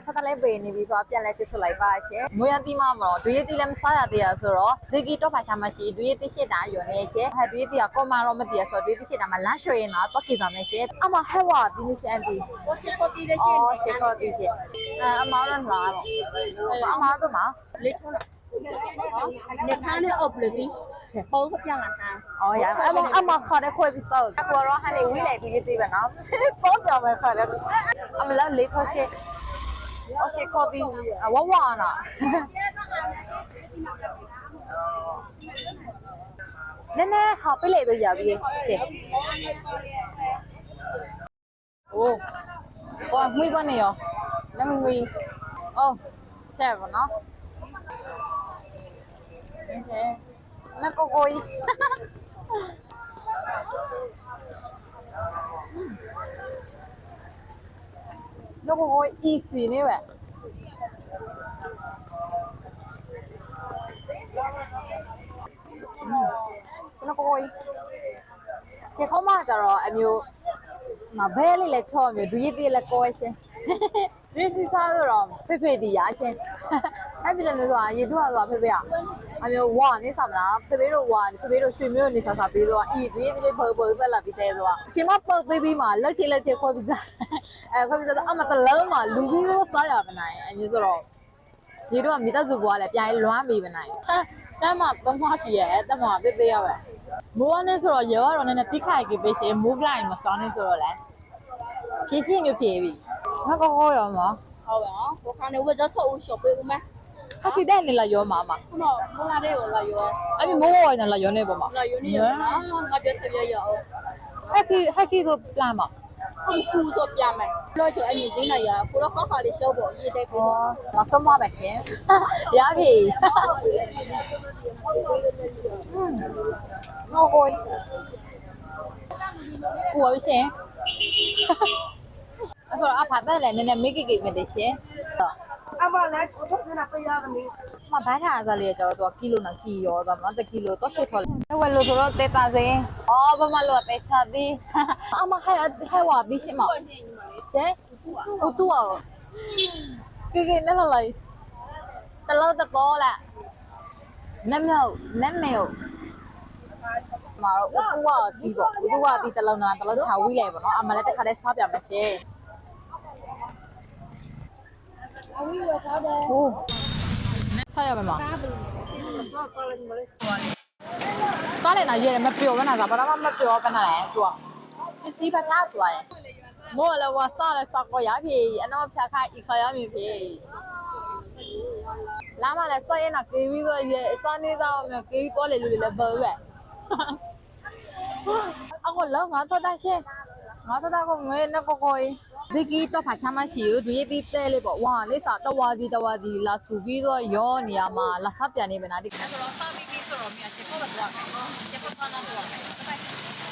နဲ့ဆက်သက်လဲပေနေပြီးဆိုတော့ပြန်လဲပြစ်ဆွလိုက်ပါရှင်။ငွေရတိမမတော့ဒွေရတိလည်းမစားရသေးရဆိုတော့ဇီကီတော့ပါရှာမရှိဒွေရတိရှိတာယော်နေရှင်။ဟဲ့ဒွေရတိကကောမာတော့မပြရဆိုတော့ဒွေရတိရှိတာမှာလမ်းလျှော်ရင်တော့တော့ကြည့်ပါမယ်ရှင်။အမဟဲ့ဝါဒီနူရှင်အန်တီ။ကိုရှိကိုတီတဲ့ရှင်။အော်ရှိကိုတီရှင်။အဲအမတော့မှာတော့အမတော့မှာလေးထုံးတော့နေခါနဲ့အော်ပလူတီပုံကပြန်လာတာအော်ရအမအမခေါ်တဲ့ခွဲပြီးစောက်အပေါ်တော့ဟာလေဝေးလိုက်ပြီးသေးပဲနော်စောက်ပြောင်းမယ်ခေါ်တယ်အမလည်းလေးခေါ်ရှင်း အော်ရှင်ခေါ်ပြီးဝဝနာ နည်းနည်းဟောပြလိုက်တော့ရပြီရှင်โอ้ဟောမှုပါနေရောလမ်းမွေးအော်ဆက်ပါနော်โอเคနကိုကိုကြီး နကိုကို easy နေပဲကျွန်တော်ကိုကိုရှေခေါမကြတော့အမျိုးမဘဲလေးလည်းချော့မျိုးဒူရည်သေးလည်းကိုရှင် ဒူရည်သေးစားတော့ဖေဖေဒီရရှင်အဲ့ပြတယ်လို့ဆိုတာရေတူကတော့ဖေဖေကအမျိုးဝါနေဆောင်လားဖေဖေတို့ဝါဖေဖေတို့ရွှေမျိုးနေဆောင်စားပြီးတော့ဤဒူရည်သေးလေးဘောဘောသက်လာပြီးတဲ့ဆိုတော့ရှင်မပုတ်ပေးပြီးမှလက်ချေလက်ချေခွဲပြီးစားအဲခွဲပြီးစားတော့အမတလုံးမှလူပြီးတော့စားရမနိုင်အမျိုးဆိုတော့ရေတော့မိသားစုဘွားလည်းပြိုင်လွမ်းမိမနိုင်တမ်းမသုံးမရှိရဲ့တမ်းမသေးသေးရပဲမိုးကနေဆိုတော့ရေကတော့နည်းနည်းတိခိုက်ကြီးပေးရှင်မိုးလိုက်မစောင်းနေဆိုတော့လဲဖြည့်ရှင်းမျိုးဖြည့်ပြီ ငါကောကောရောမဟုတ်ပါဘူးကိုခါနေဝတ်တော့ဆုပ်ဦး shop ပေးဦးမခါစီတဲ့နေလာရောမမခုနကမလာတဲ့ကိုလာရောအမေမိုးဝိုင်းလာရောနေပေါ့မလာရောနေရောငါပြောစပြရအောင်ဟက်ခီဟက်ခီဆိုပလန်မဟုတ်ကူဆိုပြမယ်လို့ကျအမြင်ကြီးနေရကိုတော့ကောက်ခါလေးရှော့ဖို့ရေးတဲ့ကိုမဆုံးမပါရှင်ရပြီဟွန်းငိုကိုကိုဝရှင် အဲ့ဆိုတော့အဖတ်တယ်လည်းနည်းနည်းမိကိကိမတရှင်အမလည်းချိုးထုတ်စနာပေးရသမီးမဘာသာအစားလေးကျတော့သူကကီလိုနာကီရောတော့မတကီလိုတော့ရှိထော်လဲဝယ်လို့ဆိုတော့တေတာစင်အော်ဘာမလို့တေချာသည်အမဟဲဟဲဝါဘီရှိမကျဲဟိုတူအောကိကိနဲ့လိုက်တလို့တကောလာနမောနမေယောမာတော့ဥတူဝတီးပေါ့ဥတူဝတီးတလုံးနာတလုံးချာဝီးလေပေါ့နော်အမလည်းတစ်ခါတည်းစားပြမယ်ရှင် ဟုတ်ဆာရမယ်မစားလေနာရဲမပျော်ဘဲနာစားဘာမှမပျော်ဘဲနာလဲသူကပစ္စည်းပါစားသူရဲမော်လဝါစားလဲစားကောရပြီအနောက်ဖြာခိုင်းဤခါရမည်ပြီလာမလဲဆော့ရဲနာကေဝီဆိုရဲစောင်းနေသားမကေဝီတော့လေလူလေဘောပဲအခုလောငါတော့တရှင်းငါတော့ကငွေနဲ့ကိုကိုကြီး ဒီကီတော့ဖာချမရှိဘူးဒီတီတဲလေးပေါ့ဝါလေးစားတဝါဒီတဝါဒီလာဆူပြီးတော့ရောနေရမှာလာဆပ်ပြန်နေမနာဒီဆိုတော့စားပြီးပြီးဆိုတော့မြတ်ချေတော့တော့မယ်နော်ချေတော့တော့တော့